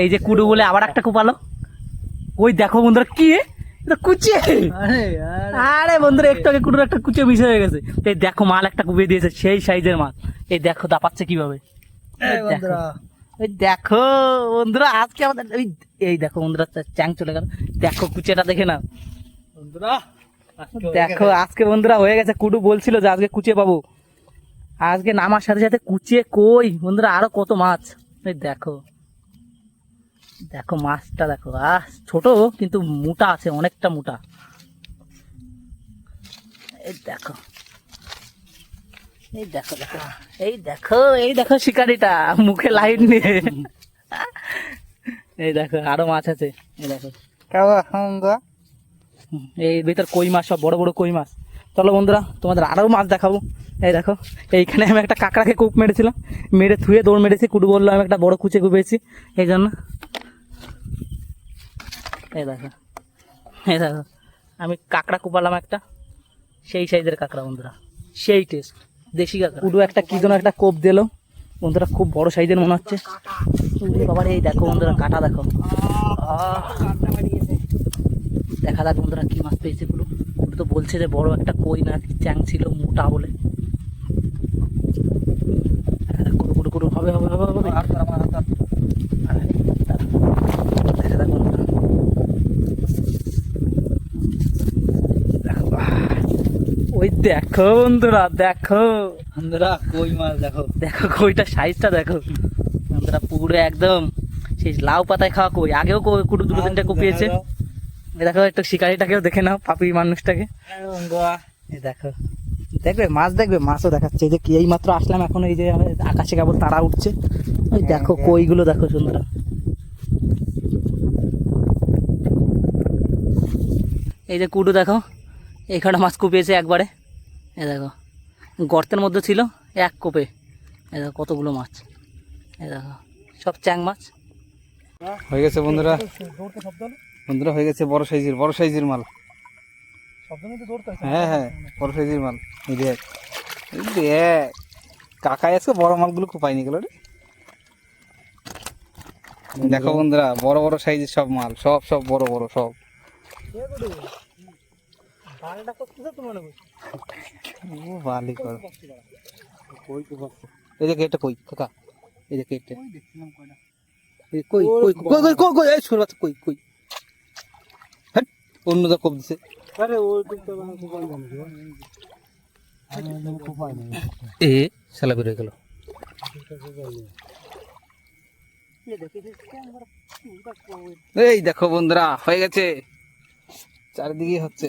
এই যে কুডু বলে আবার একটা কুপালো। ওই দেখো বন্ধুরা কি কুচে। আরে বন্ধুরা একটু আগে কুটুর একটা কুচে মিশে হয়ে গেছে। এই দেখো মাল একটা কুপিয়ে দিয়েছে সেই সাইজের মাল। এই দেখো দাপাচ্ছে কীভাবে? এই দেখো। বন্ধুরা। ওই দেখো বন্ধুরা আজকে আমাদের ওই এই দেখো বন্ধুরা চ্যাং চলে গেল। দেখো কুচেটা দেখে না বন্ধুরা দেখো আজকে বন্ধুরা হয়ে গেছে। কুডু বলছিল যে আজকে কুচে পাবো। আজকে নামার সাথে সাথে কুচে কই? বন্ধুরা আরও কত মাছ? এই দেখো। দেখো মাছটা দেখো। আহ ছোট কিন্তু মোটা আছে অনেকটা মোটা। এই দেখো। এই দেখো দেখো। এই দেখো এই দেখো শিকারিটা মুখে লাইট নিয়ে। এই দেখো আরও মাছ আছে। এই দেখো। এই ভিতর কই মাছ সব বড় বড় কই মাছ। চলো বন্ধুরা তোমাদের আরও মাছ দেখাবো। এই দেখো এইখানে আমি একটা কাঁকড়াকে কূপ মেরেছিলাম। মেরে থুয়ে দৌড় মেরেছি কুটু বলল আমি একটা বড় কুচে কুপেছি। এই জন্য এই দেখো। এই দেখো। আমি কাঁকড়া কুপালাম একটা। সেই সাইজের কাঁকড়া বন্ধুরা। সেই টেস্ট দেশি কাঁকড়া। কুটু একটা কি যেন একটা কোপ দিল। বন্ধুরা খুব বড় সাইজের মনে হচ্ছে। বাবার এই দেখো বন্ধুরা কাটা দেখো। দেখা যাক বন্ধুরা কি মাছ পেয়েছে পুরো। তো বলছে যে বড় একটা কই না কি চ্যাং ছিল মোটা বলে। কুড়ু কুড়ু কুড়ু হবে হবে হবে হবে আরে, দাঁড়া। দেখা যাক বন্ধুরা। দেখো, আহ, ওই দেখো বন্ধুরা দেখো। বন্ধুরা কই মাছ দেখো? দেখো কইটা সাইজটা দেখো। বন্ধুরা পুরো একদম সেই লাউ পাতায় খাওয়া কই? আগেও কই- কুটু দুটো তিনটে কুপিয়েছে? দেখো একটু শিকারিটাকেও দেখে নাও পাপি মানুষটাকে। বন্ধুরা দেখো। দেখবে? মাছ দেখবে? মাছও দেখাচ্ছে। যে কি এই মাত্র আসলাম এখন এই যে আকাশে কেবল তারা উঠছে। ওই দেখো কইগুলো দেখো সুন্দর এই যে কুটু দেখো। এইখানে মাছ কুপিয়েছে একবারে। এ দেখো, গর্তের মধ্যে ছিল এক কোপে। এ দেখো, কতগুলো মাছ। এ দেখো, সব চ্যাং মাছ। হয়ে গেছে বন্ধুরা। বন্ধুরা, হয়ে গেছে বড় সাইজের বড় সাইজের মাল। হ্যাঁ হ্যাঁ বড় সাইজের মাল। দেখ কাকাই আজকে বড় মালগুলো পাইনি গেল রে? দেখো বন্ধুরা, বড় বড় সাইজের সব মাল, সব সব বড় বড় সব। বাংলাটা করতেছে তো মনে করছি। ও বালি কর। এই যে কেটে কই? কাকা এই যে কেটে এই কই কই কই কই কই কই এই ছোট কই কই? হট অন্য দা কোপ দিছে। আরে ওই তো এ শালা বেরিয়ে গেল। এই দেখো বন্ধুরা হয়ে গেছে। চারিদিকে হচ্ছে।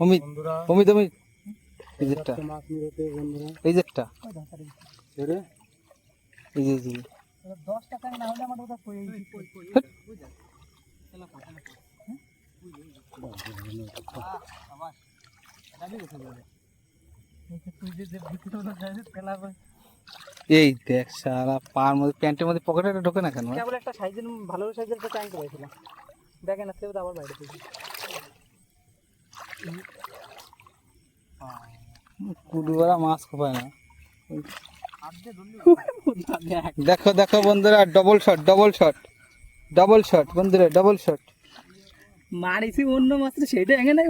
অমিত অমিত অমিত। এই যে একটা। এই যে এই যে। এই দশ টাকা না হলে আমার ওটা এই দেখ সারা পার মধ্যে প্যান্টের মধ্যে পকেটে ঢোকে না কেন কেবল একটা সাইজের ভালো সাইজের একটা ট্যাঙ্ক পেয়েছিলাম দেখেন আজকে তো আবার বাইরে থেকে কুডুবারা মাছ খোপায় না। দেখো দেখো বন্ধুরা double shot double shot double shot বন্ধুরা ডবল শট মারিছি অন্য মাত্র সেটা এখানে